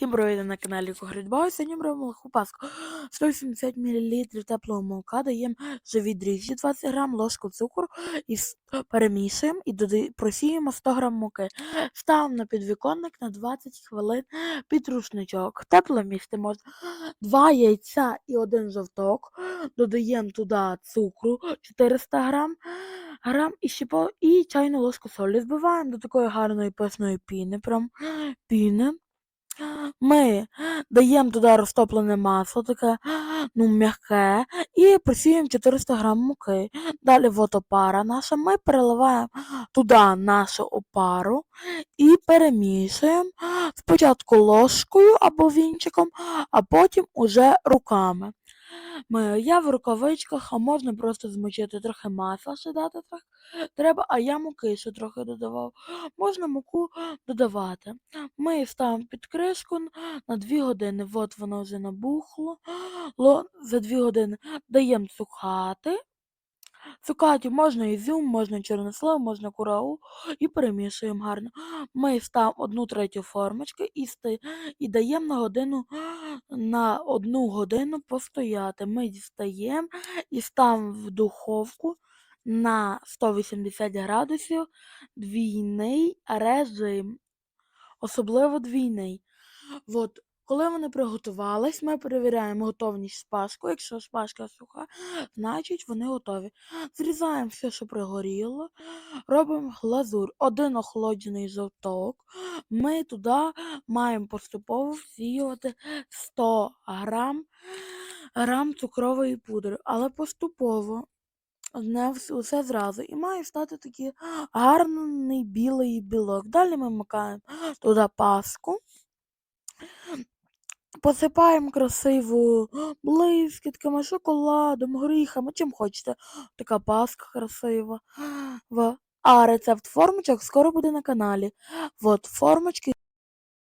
Всім привіт на каналі Когридба. Сьогодні беремо легку паску. 180 мл теплого молока, даємо живі дріжджі 20 грам, ложку цукру і перемішуємо і додаємо, просіємо 100 грам муки. Ставимо на підвіконник на 20 хвилин під рушничок. Тепло місце можна. Два яйця і один жовток. Додаємо туди цукру 400 грам. Грам і ще по і чайну ложку солі збиваємо до такої гарної писної піни. Прям піни. Ми даємо туди розтоплене масло, таке ну, м'яке, і просіємо 400 грам муки. Далі вот опара наша. Ми переливаємо туди нашу опару і перемішуємо спочатку ложкою або вінчиком, а потім уже руками. Я в рукавичках, а можна просто змочити трохи масла ще дати трохи. Треба, а я муки ще трохи додавав. Можна муку додавати. Ми ставимо під кришку на 2 години. От воно вже набухло. Ло, за 2 години даємо цукати. Цукаті можна ізюм, можна чорнослив, можна курагу і перемішуємо гарно. Ми ставимо одну третю формочки і, і даємо на годину на одну годину постояти. Ми дістаємо і ставимо в духовку на 180 градусів двійний режим. Особливо двійний. От, коли вони приготувались, ми перевіряємо готовність шпажку. Якщо шпажка суха, значить вони готові. Зрізаємо все, що пригоріло, робимо глазур. Один охолоджений жовток. Ми туди маємо поступово всіювати 100 грам, грам цукрової пудри, але поступово. Не вс- усе зразу. І має стати такий гарний білий білок. Далі ми макаємо туди паску. Посипаємо красиво блискітками, шоколадом, горіхами, чим хочете. Така паска красива. А рецепт формочок скоро буде на каналі. От формочки